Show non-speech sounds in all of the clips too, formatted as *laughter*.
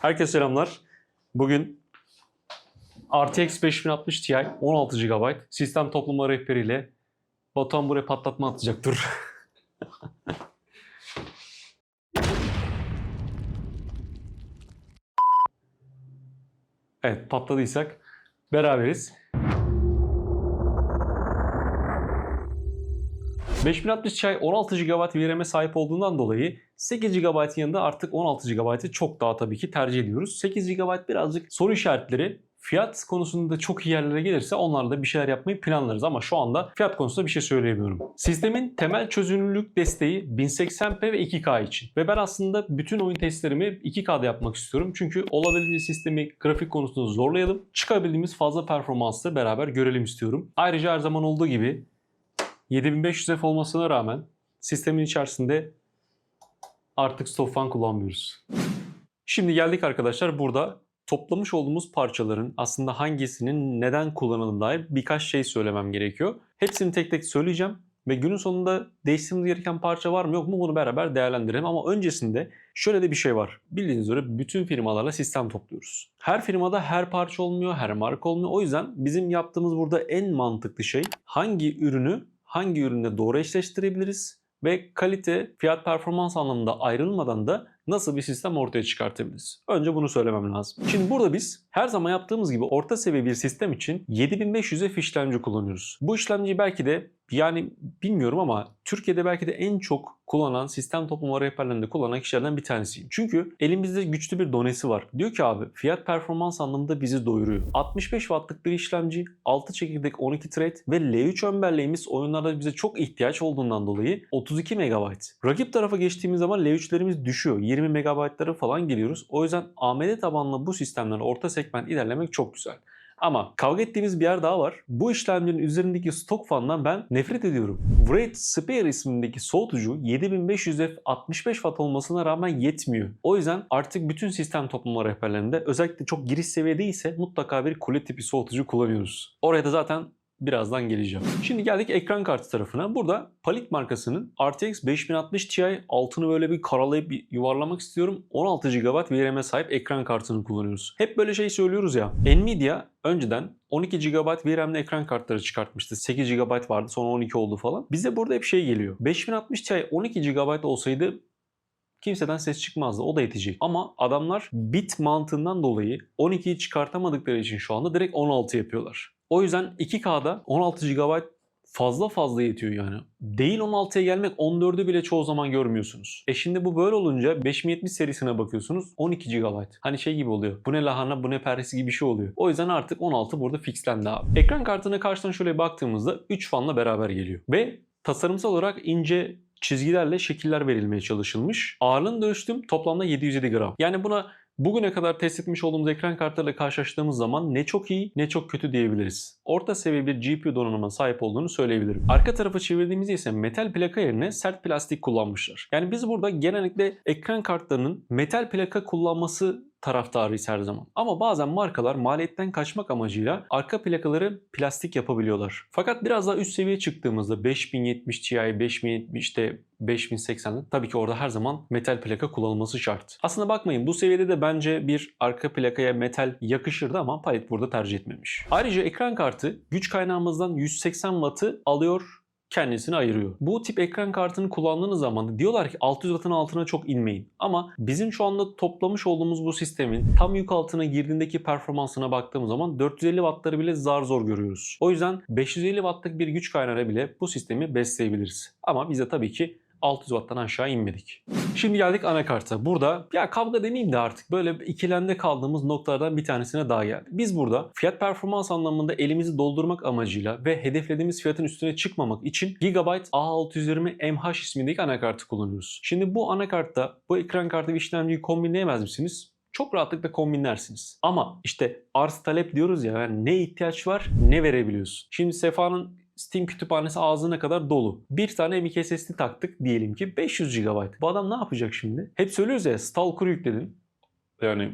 Herkese selamlar. Bugün RTX 5060 Ti 16 GB sistem toplama rehberiyle Batuhan buraya patlatma atacak dur. *laughs* evet patladıysak beraberiz. 5060 Ti 16 GB VRAM'e sahip olduğundan dolayı 8 GB'ın yanında artık 16 GB'ı çok daha tabii ki tercih ediyoruz. 8 GB birazcık soru işaretleri Fiyat konusunda çok iyi yerlere gelirse onlarla bir şeyler yapmayı planlarız ama şu anda fiyat konusunda bir şey söyleyemiyorum. Sistemin temel çözünürlük desteği 1080p ve 2K için. Ve ben aslında bütün oyun testlerimi 2K'da yapmak istiyorum. Çünkü olabildiğince sistemi grafik konusunda zorlayalım. Çıkabildiğimiz fazla performansla beraber görelim istiyorum. Ayrıca her zaman olduğu gibi 7500 F olmasına rağmen sistemin içerisinde artık stop fan kullanmıyoruz. Şimdi geldik arkadaşlar burada toplamış olduğumuz parçaların aslında hangisinin neden kullanıldığına dair birkaç şey söylemem gerekiyor. Hepsini tek tek söyleyeceğim ve günün sonunda değiştirmemiz gereken parça var mı yok mu bunu beraber değerlendirelim. Ama öncesinde şöyle de bir şey var. Bildiğiniz üzere bütün firmalarla sistem topluyoruz. Her firmada her parça olmuyor, her marka olmuyor. O yüzden bizim yaptığımız burada en mantıklı şey hangi ürünü hangi ürünle doğru eşleştirebiliriz ve kalite, fiyat performans anlamında ayrılmadan da nasıl bir sistem ortaya çıkartabiliriz? Önce bunu söylemem lazım. Şimdi burada biz her zaman yaptığımız gibi orta seviye bir sistem için 7500'e işlemci kullanıyoruz. Bu işlemciyi belki de yani bilmiyorum ama Türkiye'de belki de en çok kullanan sistem toplama rehberlerinde kullanan kişilerden bir tanesiyim. Çünkü elimizde güçlü bir donesi var. Diyor ki abi fiyat performans anlamında bizi doyuruyor. 65 wattlık bir işlemci, 6 çekirdek 12 thread ve L3 ön oyunlarda bize çok ihtiyaç olduğundan dolayı 32 MB. Rakip tarafa geçtiğimiz zaman L3'lerimiz düşüyor. 20 MB'lara falan geliyoruz. O yüzden AMD tabanlı bu sistemden orta segment ilerlemek çok güzel. Ama kavga ettiğimiz bir yer daha var. Bu işlemcinin üzerindeki stok fandan ben nefret ediyorum. Wraith Spare ismindeki soğutucu 7500F 65 watt olmasına rağmen yetmiyor. O yüzden artık bütün sistem toplama rehberlerinde özellikle çok giriş seviyede ise mutlaka bir kule tipi soğutucu kullanıyoruz. Oraya da zaten birazdan geleceğim. Şimdi geldik ekran kartı tarafına. Burada Palit markasının RTX 5060 Ti altını böyle bir karalayıp bir yuvarlamak istiyorum. 16 GB VRAM'e sahip ekran kartını kullanıyoruz. Hep böyle şey söylüyoruz ya. Nvidia önceden 12 GB VRAM'li ekran kartları çıkartmıştı. 8 GB vardı sonra 12 oldu falan. Bize burada hep şey geliyor. 5060 Ti 12 GB olsaydı kimseden ses çıkmazdı. O da yetecek. Ama adamlar bit mantığından dolayı 12'yi çıkartamadıkları için şu anda direkt 16 yapıyorlar. O yüzden 2K'da 16 GB fazla fazla yetiyor yani. Değil 16'ya gelmek 14'ü bile çoğu zaman görmüyorsunuz. E şimdi bu böyle olunca 5070 serisine bakıyorsunuz 12 GB. Hani şey gibi oluyor. Bu ne lahana bu ne perisi gibi bir şey oluyor. O yüzden artık 16 burada fixlendi abi. Ekran kartına karşıdan şöyle baktığımızda 3 fanla beraber geliyor. Ve tasarımsal olarak ince çizgilerle şekiller verilmeye çalışılmış. Ağırlığını da ölçtüm. Toplamda 707 gram. Yani buna Bugüne kadar test etmiş olduğumuz ekran kartlarıyla karşılaştığımız zaman ne çok iyi ne çok kötü diyebiliriz. Orta seviye bir GPU donanımına sahip olduğunu söyleyebilirim. Arka tarafı çevirdiğimizde ise metal plaka yerine sert plastik kullanmışlar. Yani biz burada genellikle ekran kartlarının metal plaka kullanması taraftarıyız her zaman. Ama bazen markalar maliyetten kaçmak amacıyla arka plakaları plastik yapabiliyorlar. Fakat biraz daha üst seviye çıktığımızda 5070 Ti, 5070'te 5080'de tabii ki orada her zaman metal plaka kullanılması şart. Aslında bakmayın bu seviyede de bence bir arka plakaya metal yakışırdı ama Palit burada tercih etmemiş. Ayrıca ekran kartı güç kaynağımızdan 180 Watt'ı alıyor kendisini ayırıyor. Bu tip ekran kartını kullandığınız zaman diyorlar ki 600 wattın altına çok inmeyin. Ama bizim şu anda toplamış olduğumuz bu sistemin tam yük altına girdiğindeki performansına baktığımız zaman 450 wattları bile zar zor görüyoruz. O yüzden 550 wattlık bir güç kaynağı bile bu sistemi besleyebiliriz. Ama bize tabii ki 600 watttan aşağı inmedik. Şimdi geldik anakarta. Burada ya kavga demeyeyim de artık böyle ikilemde kaldığımız noktalardan bir tanesine daha geldik. Biz burada fiyat performans anlamında elimizi doldurmak amacıyla ve hedeflediğimiz fiyatın üstüne çıkmamak için Gigabyte A620 MH ismindeki anakartı kullanıyoruz. Şimdi bu anakartta bu ekran kartı ve işlemciyi kombinleyemez misiniz? çok rahatlıkla kombinlersiniz. Ama işte arz talep diyoruz ya yani ne ihtiyaç var ne verebiliyorsun. Şimdi Sefa'nın Steam kütüphanesi ağzına kadar dolu. Bir tane M.2 SSD taktık diyelim ki 500 GB. Bu adam ne yapacak şimdi? Hep söylüyoruz ya Stalker'ı yükledim. Yani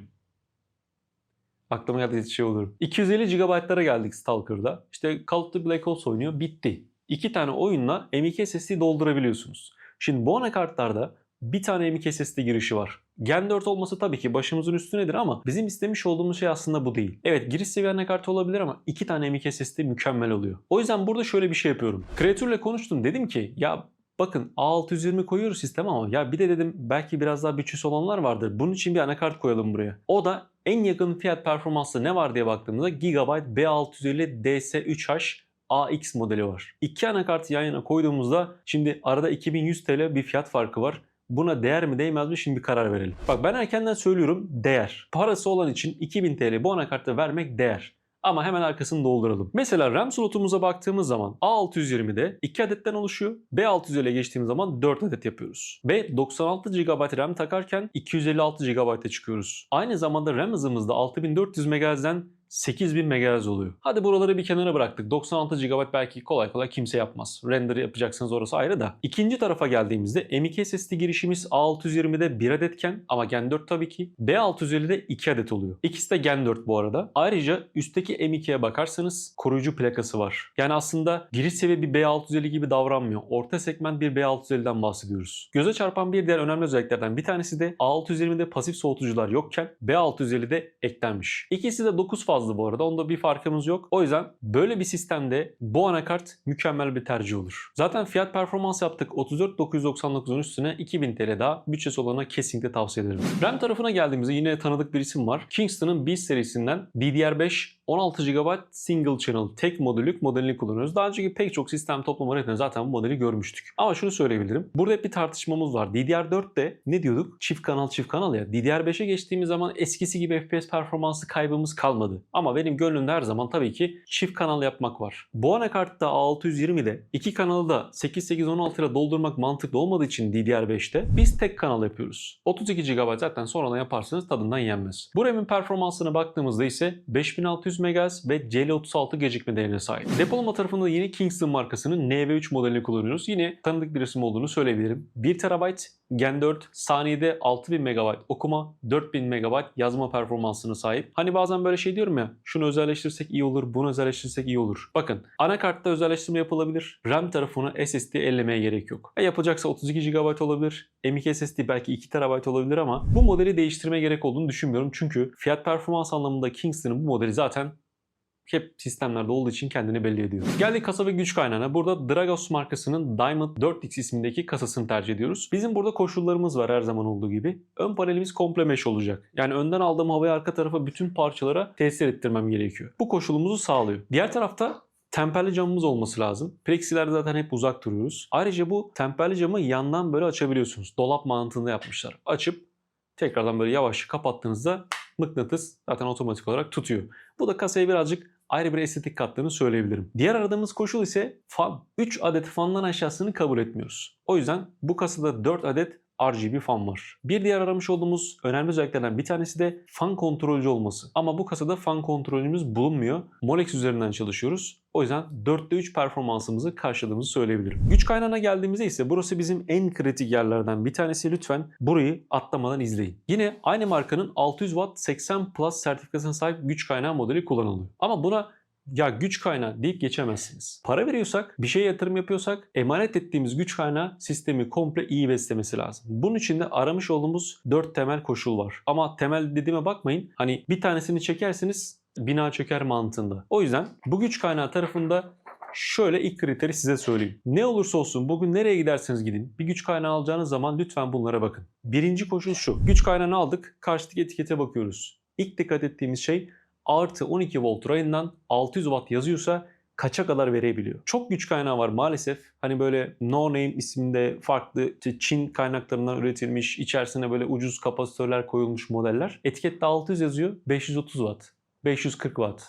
aklıma geldi şey olur. 250 GB'lara geldik Stalker'da. İşte Call of Duty Black Ops oynuyor. Bitti. İki tane oyunla M.2 SSD doldurabiliyorsunuz. Şimdi bu anakartlarda bir tane M.2 SSD girişi var. Gen 4 olması tabii ki başımızın üstünedir ama bizim istemiş olduğumuz şey aslında bu değil. Evet giriş seviye anakartı olabilir ama iki tane M.2 SSD mükemmel oluyor. O yüzden burada şöyle bir şey yapıyorum. Kreatürle konuştum dedim ki ya Bakın A620 koyuyoruz sisteme ama ya bir de dedim belki biraz daha bütçesi olanlar vardır. Bunun için bir anakart koyalım buraya. O da en yakın fiyat performanslı ne var diye baktığımızda Gigabyte B650 DS3H AX modeli var. İki anakartı yan yana koyduğumuzda şimdi arada 2100 TL bir fiyat farkı var. Buna değer mi değmez mi şimdi bir karar verelim. Bak ben erkenden söylüyorum değer. Parası olan için 2000 TL bu anakartı vermek değer. Ama hemen arkasını dolduralım. Mesela RAM slotumuza baktığımız zaman A620'de 2 adetten oluşuyor. B650'ye geçtiğimiz zaman 4 adet yapıyoruz. Ve 96 GB RAM takarken 256 GB'a çıkıyoruz. Aynı zamanda RAM hızımızda 6400 MHz'den 8000 MHz oluyor. Hadi buraları bir kenara bıraktık. 96 GB belki kolay kolay kimse yapmaz. Render yapacaksınız orası ayrı da. İkinci tarafa geldiğimizde M.2 SSD girişimiz A620'de 1 adetken ama Gen 4 tabii ki B650'de 2 adet oluyor. İkisi de Gen 4 bu arada. Ayrıca üstteki M.2'ye bakarsanız koruyucu plakası var. Yani aslında giriş seviye bir B650 gibi davranmıyor. Orta segment bir B650'den bahsediyoruz. Göze çarpan bir diğer önemli özelliklerden bir tanesi de A620'de pasif soğutucular yokken B650'de eklenmiş. İkisi de 9 fazla bu arada. Onda bir farkımız yok. O yüzden böyle bir sistemde bu anakart mükemmel bir tercih olur. Zaten fiyat performans yaptık. 34.999'un üstüne 2000 TL daha bütçesi olana kesinlikle tavsiye ederim. RAM tarafına geldiğimizde yine tanıdık bir isim var. Kingston'ın Beast serisinden DDR5 16 GB single channel tek modüllük modelini kullanıyoruz. Daha önceki pek çok sistem toplama öğretmeninde zaten bu modeli görmüştük. Ama şunu söyleyebilirim. Burada hep bir tartışmamız var. DDR4'te ne diyorduk? Çift kanal çift kanal ya. DDR5'e geçtiğimiz zaman eskisi gibi FPS performansı kaybımız kalmadı. Ama benim gönlümde her zaman tabii ki çift kanal yapmak var. Bu anakartta A620'de iki kanalı da 8816 ile doldurmak mantıklı olmadığı için DDR5'te biz tek kanal yapıyoruz. 32 GB zaten sonradan yaparsanız tadından yenmez. Bu RAM'in performansına baktığımızda ise 5600 MHz ve CL36 gecikme değerine sahip. Depolama tarafında yine Kingston markasının NV3 modelini kullanıyoruz. Yine tanıdık bir isim olduğunu söyleyebilirim. 1 TB Gen 4 saniyede 6000 MB okuma, 4000 MB yazma performansına sahip. Hani bazen böyle şey diyorum ya, şunu özelleştirsek iyi olur, bunu özelleştirsek iyi olur. Bakın, anakartta özelleştirme yapılabilir. RAM tarafına SSD ellemeye gerek yok. E yapacaksa 32 GB olabilir. M.2 SSD belki 2 TB olabilir ama bu modeli değiştirmeye gerek olduğunu düşünmüyorum. Çünkü fiyat performans anlamında Kingston'ın bu modeli zaten hep sistemlerde olduğu için kendini belli ediyor. Geldik kasa güç kaynağına. Burada Dragos markasının Diamond 4X ismindeki kasasını tercih ediyoruz. Bizim burada koşullarımız var her zaman olduğu gibi. Ön panelimiz komple mesh olacak. Yani önden aldığım havayı arka tarafa bütün parçalara tesir ettirmem gerekiyor. Bu koşulumuzu sağlıyor. Diğer tarafta temperli camımız olması lazım. Plexilerde zaten hep uzak duruyoruz. Ayrıca bu temperli camı yandan böyle açabiliyorsunuz. Dolap mantığında yapmışlar. Açıp tekrardan böyle yavaş kapattığınızda mıknatıs zaten otomatik olarak tutuyor. Bu da kasaya birazcık ayrı bir estetik kattığını söyleyebilirim. Diğer aradığımız koşul ise fan. 3 adet fandan aşağısını kabul etmiyoruz. O yüzden bu kasada 4 adet RGB fan var. Bir diğer aramış olduğumuz önemli özelliklerden bir tanesi de fan kontrolcü olması. Ama bu kasada fan kontrolümüz bulunmuyor. Molex üzerinden çalışıyoruz. O yüzden 4'te 3 performansımızı karşıladığımızı söyleyebilirim. Güç kaynağına geldiğimizde ise burası bizim en kritik yerlerden bir tanesi. Lütfen burayı atlamadan izleyin. Yine aynı markanın 600 Watt 80 Plus sertifikasına sahip güç kaynağı modeli kullanılıyor. Ama buna ya güç kaynağı deyip geçemezsiniz. Para veriyorsak, bir şeye yatırım yapıyorsak emanet ettiğimiz güç kaynağı sistemi komple iyi beslemesi lazım. Bunun için de aramış olduğumuz 4 temel koşul var. Ama temel dediğime bakmayın. Hani bir tanesini çekerseniz bina çöker mantığında. O yüzden bu güç kaynağı tarafında şöyle ilk kriteri size söyleyeyim. Ne olursa olsun bugün nereye giderseniz gidin bir güç kaynağı alacağınız zaman lütfen bunlara bakın. Birinci koşul şu. Güç kaynağını aldık. Karşıdaki etikete bakıyoruz. İlk dikkat ettiğimiz şey artı 12 volt rayından 600 watt yazıyorsa kaça kadar verebiliyor. Çok güç kaynağı var maalesef. Hani böyle no name isminde farklı Çin kaynaklarından üretilmiş, içerisine böyle ucuz kapasitörler koyulmuş modeller. Etikette 600 yazıyor, 530 watt, 540 watt.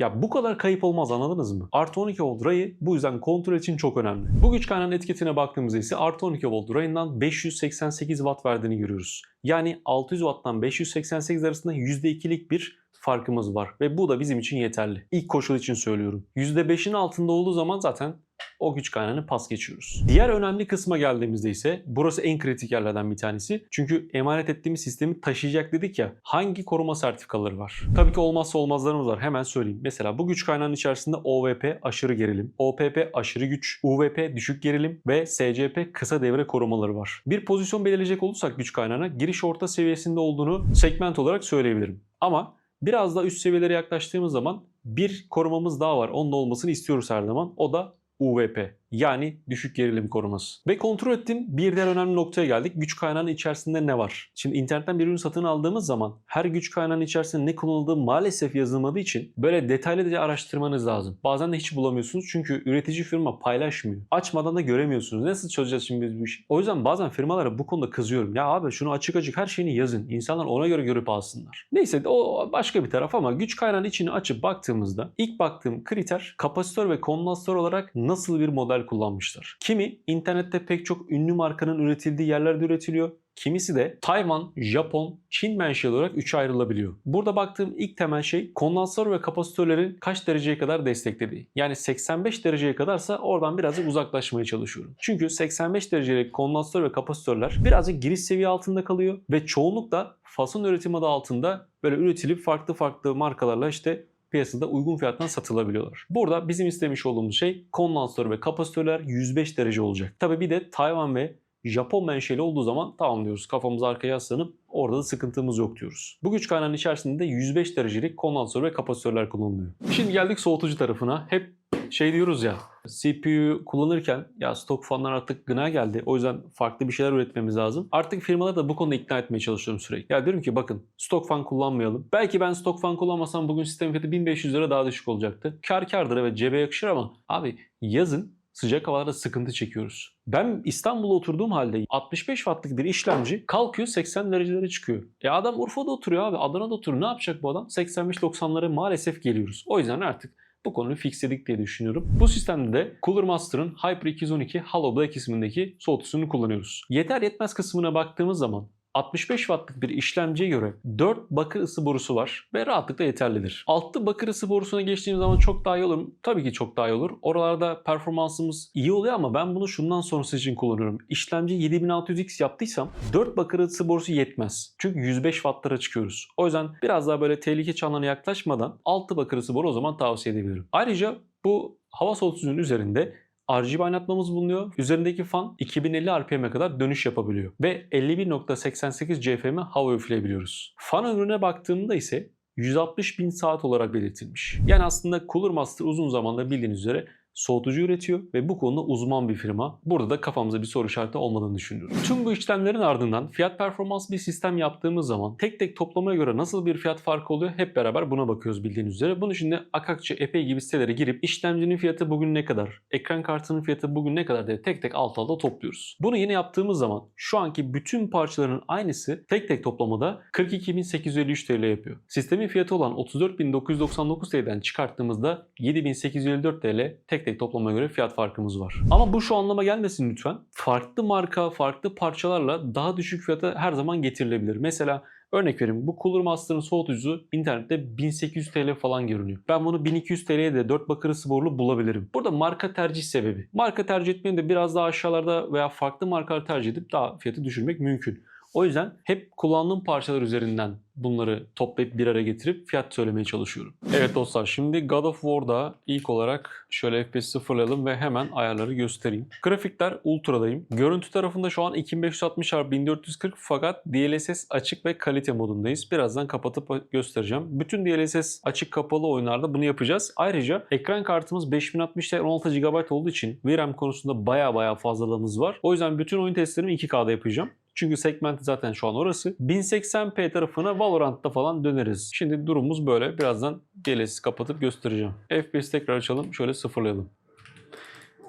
Ya bu kadar kayıp olmaz anladınız mı? Artı 12 volt rayı bu yüzden kontrol için çok önemli. Bu güç kaynağının etiketine baktığımızda ise artı 12 volt rayından 588 watt verdiğini görüyoruz. Yani 600 watttan 588 arasında %2'lik bir farkımız var ve bu da bizim için yeterli. İlk koşul için söylüyorum. %5'in altında olduğu zaman zaten o güç kaynağını pas geçiyoruz. Diğer önemli kısma geldiğimizde ise burası en kritik yerlerden bir tanesi. Çünkü emanet ettiğimiz sistemi taşıyacak dedik ya hangi koruma sertifikaları var? Tabii ki olmazsa olmazlarımız var. Hemen söyleyeyim. Mesela bu güç kaynağının içerisinde OVP aşırı gerilim, OPP aşırı güç, UVP düşük gerilim ve SCP kısa devre korumaları var. Bir pozisyon belirleyecek olursak güç kaynağına giriş orta seviyesinde olduğunu segment olarak söyleyebilirim. Ama biraz daha üst seviyelere yaklaştığımız zaman bir korumamız daha var. Onun olmasını istiyoruz her zaman. O da UVP yani düşük gerilim koruması. Ve kontrol ettim bir diğer önemli noktaya geldik. Güç kaynağının içerisinde ne var? Şimdi internetten bir ürün satın aldığımız zaman her güç kaynağının içerisinde ne kullanıldığı maalesef yazılmadığı için böyle detaylıca araştırmanız lazım. Bazen de hiç bulamıyorsunuz çünkü üretici firma paylaşmıyor. Açmadan da göremiyorsunuz. Nasıl çözeceğiz şimdi biz bu işi? O yüzden bazen firmalara bu konuda kızıyorum. Ya abi şunu açık açık her şeyini yazın. İnsanlar ona göre görüp alsınlar. Neyse o başka bir taraf ama güç kaynağının içini açıp baktığımızda ilk baktığım kriter kapasitör ve kondansatör olarak nasıl bir model kullanmışlar. Kimi internette pek çok ünlü markanın üretildiği yerlerde üretiliyor. Kimisi de Tayvan, Japon, Çin menşeli olarak üçe ayrılabiliyor. Burada baktığım ilk temel şey kondansatör ve kapasitörlerin kaç dereceye kadar desteklediği. Yani 85 dereceye kadarsa oradan birazcık uzaklaşmaya çalışıyorum. Çünkü 85 derecelik kondansatör ve kapasitörler birazcık giriş seviye altında kalıyor ve çoğunlukla fason üretim adı altında böyle üretilip farklı farklı markalarla işte piyasada uygun fiyattan satılabiliyorlar. Burada bizim istemiş olduğumuz şey kondansatör ve kapasitörler 105 derece olacak. Tabi bir de Tayvan ve Japon menşeli olduğu zaman tamam diyoruz kafamızı arkaya yaslanıp orada da sıkıntımız yok diyoruz. Bu güç kaynağının içerisinde de 105 derecelik kondansatör ve kapasitörler kullanılıyor. Şimdi geldik soğutucu tarafına. Hep şey diyoruz ya CPU kullanırken ya stok fanlar artık gına geldi. O yüzden farklı bir şeyler üretmemiz lazım. Artık firmaları da bu konuda ikna etmeye çalışıyorum sürekli. Ya diyorum ki bakın stok fan kullanmayalım. Belki ben stok fan kullanmasam bugün sistem fiyatı 1500 lira daha düşük olacaktı. Kar kardır evet cebe yakışır ama abi yazın sıcak havalarda sıkıntı çekiyoruz. Ben İstanbul'da oturduğum halde 65 wattlık bir işlemci kalkıyor 80 derecelere çıkıyor. E adam Urfa'da oturuyor abi Adana'da oturuyor. Ne yapacak bu adam? 85-90'lara maalesef geliyoruz. O yüzden artık bu konuyu fixledik diye düşünüyorum. Bu sistemde de Cooler Master'ın Hyper 212 Hollow Black ismindeki soğutucunu kullanıyoruz. Yeter yetmez kısmına baktığımız zaman 65 wattlık bir işlemciye göre 4 bakır ısı borusu var ve rahatlıkla yeterlidir. Altlı bakır ısı borusuna geçtiğim zaman çok daha iyi olur? Tabii ki çok daha iyi olur. Oralarda performansımız iyi oluyor ama ben bunu şundan sonrası için kullanıyorum. İşlemci 7600X yaptıysam 4 bakır ısı borusu yetmez. Çünkü 105 wattlara çıkıyoruz. O yüzden biraz daha böyle tehlike çanlarına yaklaşmadan 6 bakır ısı boru o zaman tavsiye edebilirim. Ayrıca bu hava soğutucunun üzerinde RGB aydınlatmamız bulunuyor. Üzerindeki fan 2050 RPM'e kadar dönüş yapabiliyor. Ve 51.88 CFM hava üfleyebiliyoruz. Fan ömrüne baktığımda ise 160 bin saat olarak belirtilmiş. Yani aslında Cooler Master uzun zamandır bildiğiniz üzere soğutucu üretiyor ve bu konuda uzman bir firma. Burada da kafamıza bir soru işareti olmadığını düşünüyorum. Tüm bu işlemlerin ardından fiyat performans bir sistem yaptığımız zaman tek tek toplamaya göre nasıl bir fiyat farkı oluyor hep beraber buna bakıyoruz bildiğiniz üzere. Bunun için de Akakçı, Epey gibi sitelere girip işlemcinin fiyatı bugün ne kadar, ekran kartının fiyatı bugün ne kadar diye tek tek alt alta topluyoruz. Bunu yine yaptığımız zaman şu anki bütün parçaların aynısı tek tek toplamada 42.853 TL yapıyor. Sistemin fiyatı olan 34.999 TL'den çıkarttığımızda 7.854 TL tek tek toplamaya göre fiyat farkımız var. Ama bu şu anlama gelmesin lütfen. Farklı marka, farklı parçalarla daha düşük fiyata her zaman getirilebilir. Mesela Örnek vereyim bu Cooler Master'ın soğutucusu internette 1800 TL falan görünüyor. Ben bunu 1200 TL'ye de 4 bakır ısı borulu bulabilirim. Burada marka tercih sebebi. Marka tercih etmeyi de biraz daha aşağılarda veya farklı markalar tercih edip daha fiyatı düşürmek mümkün. O yüzden hep kullandığım parçalar üzerinden bunları toplayıp bir araya getirip fiyat söylemeye çalışıyorum. Evet dostlar şimdi God of War'da ilk olarak şöyle FPS sıfırlayalım ve hemen ayarları göstereyim. Grafikler ultradayım. Görüntü tarafında şu an 2560 x 1440 fakat DLSS açık ve kalite modundayız. Birazdan kapatıp göstereceğim. Bütün DLSS açık kapalı oyunlarda bunu yapacağız. Ayrıca ekran kartımız 5060 Ti 16 GB olduğu için VRAM konusunda baya baya fazlalığımız var. O yüzden bütün oyun testlerimi 2K'da yapacağım. Çünkü segment zaten şu an orası. 1080p tarafına Valorant'ta falan döneriz. Şimdi durumumuz böyle. Birazdan DLS'i kapatıp göstereceğim. FPS tekrar açalım. Şöyle sıfırlayalım.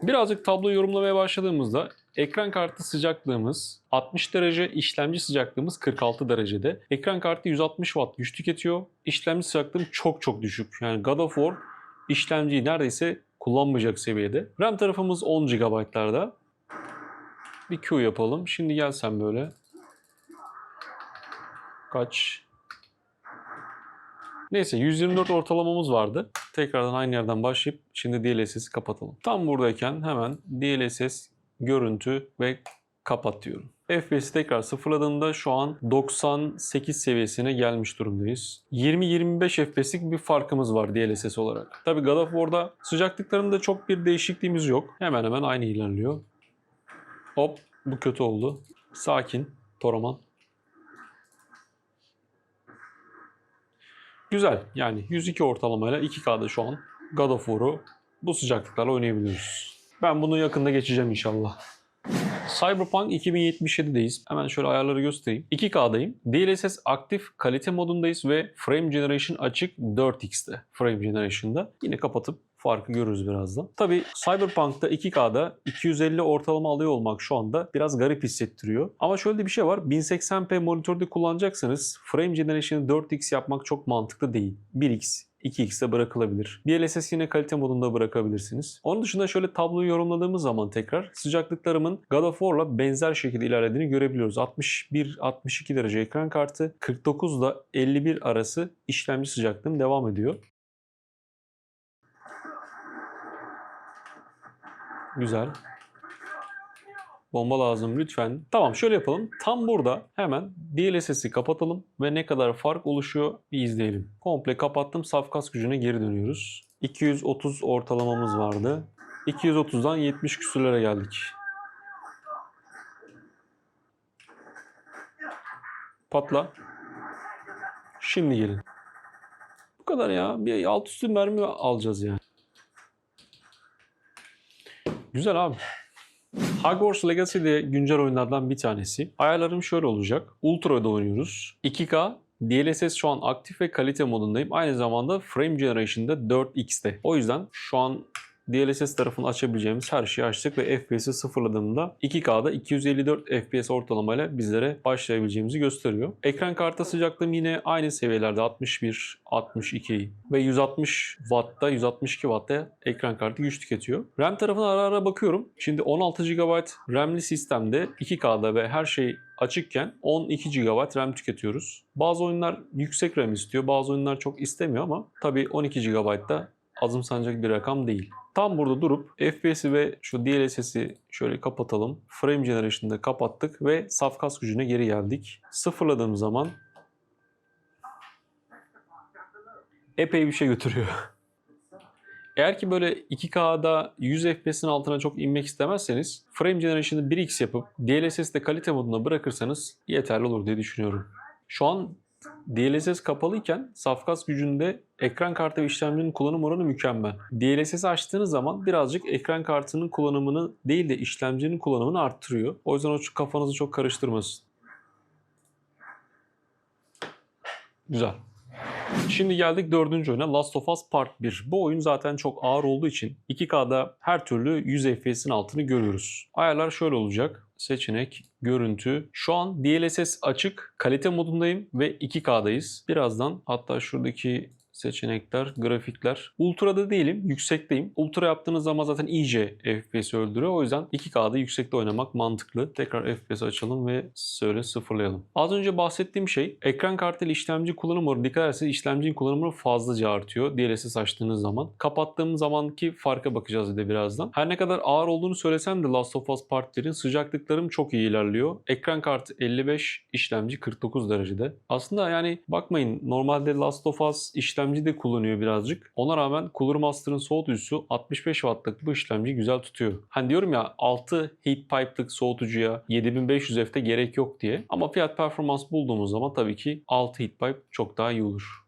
Birazcık tabloyu yorumlamaya başladığımızda ekran kartı sıcaklığımız 60 derece, işlemci sıcaklığımız 46 derecede. Ekran kartı 160 watt güç tüketiyor. İşlemci sıcaklığım çok çok düşük. Yani God of War işlemciyi neredeyse kullanmayacak seviyede. RAM tarafımız 10 GB'larda. Bir Q yapalım. Şimdi gel sen böyle. Kaç? Neyse 124 ortalamamız vardı. Tekrardan aynı yerden başlayıp şimdi DLSS'i kapatalım. Tam buradayken hemen DLSS görüntü ve kapat diyorum. FPS'i tekrar sıfırladığımda şu an 98 seviyesine gelmiş durumdayız. 20-25 FPS'lik bir farkımız var DLSS olarak. Tabi God of War'da sıcaklıklarında çok bir değişikliğimiz yok. Hemen hemen aynı ilerliyor. Hop bu kötü oldu. Sakin Toraman. Güzel yani 102 ortalamayla 2K'da şu an God of War'u bu sıcaklıklarla oynayabiliyoruz. Ben bunu yakında geçeceğim inşallah. Cyberpunk 2077'deyiz. Hemen şöyle ayarları göstereyim. 2K'dayım. DLSS aktif kalite modundayız ve Frame Generation açık 4x'te. Frame Generation'da. Yine kapatıp farkı görürüz birazdan. Tabi Cyberpunk'ta 2K'da 250 ortalama alıyor olmak şu anda biraz garip hissettiriyor. Ama şöyle bir şey var. 1080p monitörde kullanacaksanız Frame Generation'ı 4x yapmak çok mantıklı değil. 1x 2x'de bırakılabilir. DLSS yine kalite modunda bırakabilirsiniz. Onun dışında şöyle tabloyu yorumladığımız zaman tekrar sıcaklıklarımın God of War'la benzer şekilde ilerlediğini görebiliyoruz. 61-62 derece ekran kartı, 49 ile 51 arası işlemci sıcaklığım devam ediyor. Güzel. Bomba lazım lütfen. Tamam şöyle yapalım. Tam burada hemen DLSS'i kapatalım ve ne kadar fark oluşuyor bir izleyelim. Komple kapattım. Saf kas gücüne geri dönüyoruz. 230 ortalamamız vardı. 230'dan 70 küsürlere geldik. Patla. Şimdi gelin. Bu kadar ya. Bir alt üstü mermi alacağız yani. Güzel abi. Hogwarts Legacy de güncel oyunlardan bir tanesi. Ayarlarım şöyle olacak. Ultra'da oynuyoruz. 2K DLSS şu an aktif ve kalite modundayım. Aynı zamanda Frame Generation'da 4x'te. O yüzden şu an DLSS tarafını açabileceğimiz her şeyi açtık ve FPS'i sıfırladığımda 2K'da 254 FPS ortalamayla bizlere başlayabileceğimizi gösteriyor. Ekran kartı sıcaklığım yine aynı seviyelerde 61, 62 ve 160 Watt'ta 162 Watt'ta ekran kartı güç tüketiyor. RAM tarafına ara ara bakıyorum. Şimdi 16 GB RAM'li sistemde 2K'da ve her şey açıkken 12 GB RAM tüketiyoruz. Bazı oyunlar yüksek RAM istiyor, bazı oyunlar çok istemiyor ama tabii 12 GB da azımsanacak bir rakam değil. Tam burada durup FPS'i ve şu DLSS'i şöyle kapatalım. Frame Generation'da kapattık ve saf kas gücüne geri geldik. Sıfırladığım zaman epey bir şey götürüyor. *laughs* Eğer ki böyle 2K'da 100 FPS'in altına çok inmek istemezseniz Frame Generation'ı 1x yapıp DLSS'de kalite moduna bırakırsanız yeterli olur diye düşünüyorum. Şu an DLSS kapalıyken safkas gücünde ekran kartı ve işlemcinin kullanım oranı mükemmel. DLSS açtığınız zaman birazcık ekran kartının kullanımını değil de işlemcinin kullanımını arttırıyor. O yüzden o kafanızı çok karıştırmasın. Güzel. Şimdi geldik dördüncü oyuna Last of Us Part 1. Bu oyun zaten çok ağır olduğu için 2K'da her türlü 100 FPS'in altını görüyoruz. Ayarlar şöyle olacak. Seçenek, görüntü. Şu an DLSS açık, kalite modundayım ve 2K'dayız. Birazdan hatta şuradaki seçenekler, grafikler. Ultra'da değilim, yüksekteyim. Ultra yaptığınız zaman zaten iyice FPS öldürüyor. O yüzden 2K'da yüksekte oynamak mantıklı. Tekrar FPS açalım ve şöyle sıfırlayalım. Az önce bahsettiğim şey ekran kartıyla işlemci kullanım oranı. Dikkat ederseniz işlemcinin kullanımı fazlaca artıyor. DLSS açtığınız zaman. Kapattığım zamanki farka bakacağız bir de birazdan. Her ne kadar ağır olduğunu söylesem de Last of Us Part 1'in sıcaklıklarım çok iyi ilerliyor. Ekran kartı 55, işlemci 49 derecede. Aslında yani bakmayın normalde Last of Us işlemci işlemci de kullanıyor birazcık. Ona rağmen Cooler Master'ın soğutucusu 65 wattlık bu işlemci güzel tutuyor. Hani diyorum ya 6 heat pipe'lık soğutucuya 7500 F'te gerek yok diye. Ama fiyat performans bulduğumuz zaman tabii ki 6 heat pipe çok daha iyi olur.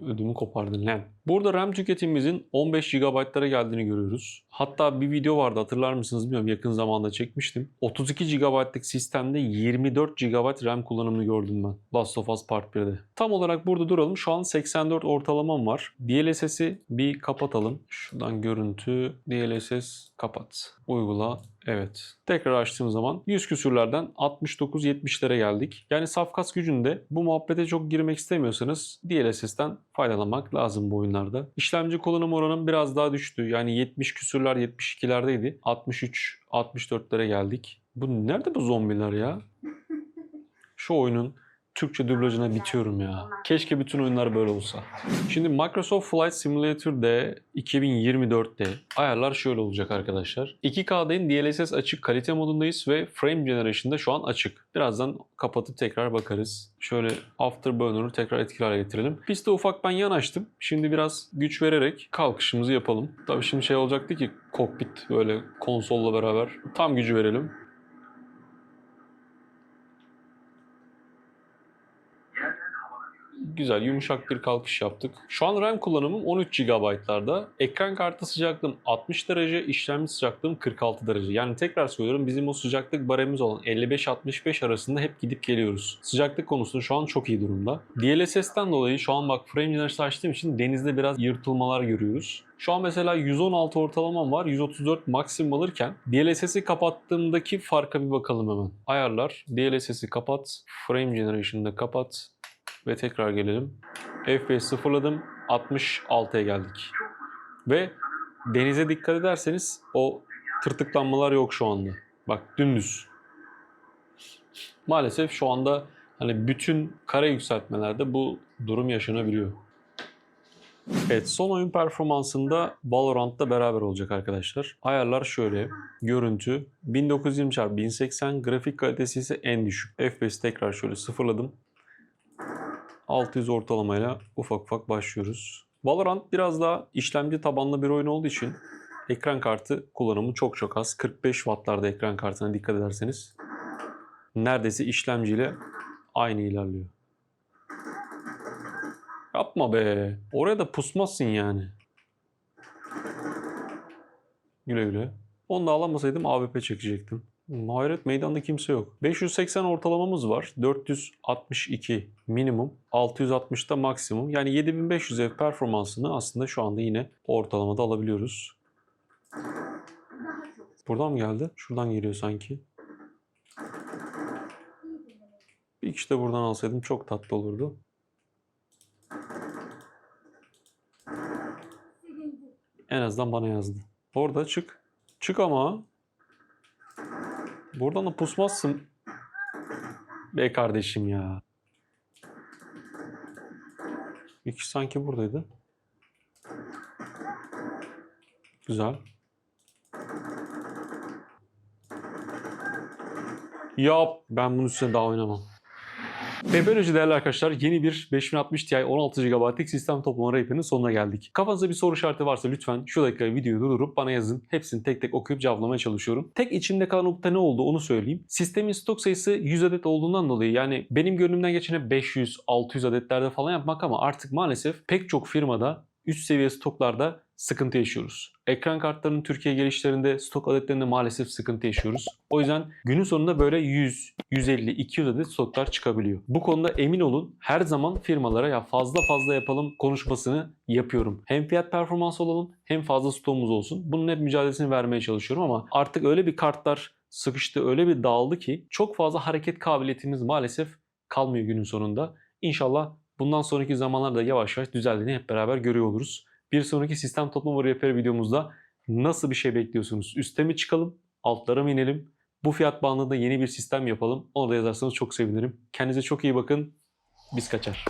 Ödümü kopardın lan. Burada RAM tüketimimizin 15 GB'lara geldiğini görüyoruz. Hatta bir video vardı hatırlar mısınız bilmiyorum yakın zamanda çekmiştim. 32 GB'lık sistemde 24 GB RAM kullanımını gördüm ben Last of Us Part 1'de. Tam olarak burada duralım. Şu an 84 ortalamam var. DLSS'i bir kapatalım. Şuradan görüntü DLSS kapat. Uygula. Evet. Tekrar açtığım zaman 100 küsürlerden 69-70'lere geldik. Yani saf kas gücünde bu muhabbete çok girmek istemiyorsanız DLSS'ten faydalanmak lazım bu oyunlarda. İşlemci kullanım oranım biraz daha düştü. Yani 70 küsürler 72'lerdeydi. 63 64'lere geldik. Bu nerede bu zombiler ya? *laughs* Şu oyunun Türkçe dublajına bitiyorum ya. Keşke bütün oyunlar böyle olsa. Şimdi Microsoft Flight Simulator'de 2024'te ayarlar şöyle olacak arkadaşlar. 2K'dayım DLSS açık kalite modundayız ve Frame Generation'da şu an açık. Birazdan kapatıp tekrar bakarız. Şöyle Afterburner'ı tekrar etkili hale getirelim. Piste ufak ben yanaştım. Şimdi biraz güç vererek kalkışımızı yapalım. Tabii şimdi şey olacaktı ki kokpit böyle konsolla beraber tam gücü verelim. Güzel, yumuşak bir kalkış yaptık. Şu an RAM kullanımım 13 GB'larda. Ekran kartı sıcaklığım 60 derece, işlemci sıcaklığım 46 derece. Yani tekrar söylüyorum bizim o sıcaklık baremimiz olan 55-65 arasında hep gidip geliyoruz. Sıcaklık konusunda şu an çok iyi durumda. DLSS'ten dolayı şu an bak frame generation açtığım için denizde biraz yırtılmalar görüyoruz. Şu an mesela 116 ortalamam var, 134 maksimum alırken DLSS'i kapattığımdaki farka bir bakalım hemen. Ayarlar, DLSS'i kapat, Frame Generation'da kapat ve tekrar gelelim. FPS sıfırladım, 66'ya geldik. Ve denize dikkat ederseniz o tırtıklanmalar yok şu anda. Bak dümdüz. Maalesef şu anda hani bütün kare yükseltmelerde bu durum yaşanabiliyor. Evet son oyun performansında Valorant'ta beraber olacak arkadaşlar. Ayarlar şöyle. Görüntü 1920x1080 grafik kalitesi ise en düşük. FPS tekrar şöyle sıfırladım. 600 ortalamayla ufak ufak başlıyoruz. Valorant biraz daha işlemci tabanlı bir oyun olduğu için ekran kartı kullanımı çok çok az. 45 wattlarda ekran kartına dikkat ederseniz neredeyse işlemciyle aynı ilerliyor. Yapma be. Oraya da pusmazsın yani. Güle güle. Onu da alamasaydım AWP çekecektim. Hayret meydanda kimse yok. 580 ortalamamız var. 462 minimum. 660 da maksimum. Yani 7500 ev performansını aslında şu anda yine ortalamada alabiliyoruz. Buradan mı geldi? Şuradan geliyor sanki. Bir kişi de buradan alsaydım çok tatlı olurdu. En azından bana yazdı. Orada çık. Çık ama. Buradan da pusmazsın. Be kardeşim ya. Kişi sanki buradaydı. Güzel. Yap. Ben bunun üstüne daha oynamam. Böylece değerli arkadaşlar yeni bir 5060 Ti 16 GB'lık sistem toplama rehberinin sonuna geldik. Kafanızda bir soru işareti varsa lütfen şu dakika videoyu durdurup bana yazın. Hepsini tek tek okuyup cevaplamaya çalışıyorum. Tek içimde kalan nokta ne oldu onu söyleyeyim. Sistemin stok sayısı 100 adet olduğundan dolayı yani benim gönlümden geçene 500-600 adetlerde falan yapmak ama artık maalesef pek çok firmada üst seviye stoklarda sıkıntı yaşıyoruz. Ekran kartlarının Türkiye gelişlerinde stok adetlerinde maalesef sıkıntı yaşıyoruz. O yüzden günün sonunda böyle 100, 150, 200 adet stoklar çıkabiliyor. Bu konuda emin olun her zaman firmalara ya fazla fazla yapalım konuşmasını yapıyorum. Hem fiyat performans olalım hem fazla stoğumuz olsun. Bunun hep mücadelesini vermeye çalışıyorum ama artık öyle bir kartlar sıkıştı, öyle bir dağıldı ki çok fazla hareket kabiliyetimiz maalesef kalmıyor günün sonunda. İnşallah bundan sonraki zamanlarda yavaş yavaş düzeldiğini hep beraber görüyor oluruz. Bir sonraki sistem toplama rehberi videomuzda nasıl bir şey bekliyorsunuz? Üste mi çıkalım, altlara mı inelim? Bu fiyat bandında yeni bir sistem yapalım. Onu da yazarsanız çok sevinirim. Kendinize çok iyi bakın. Biz kaçar.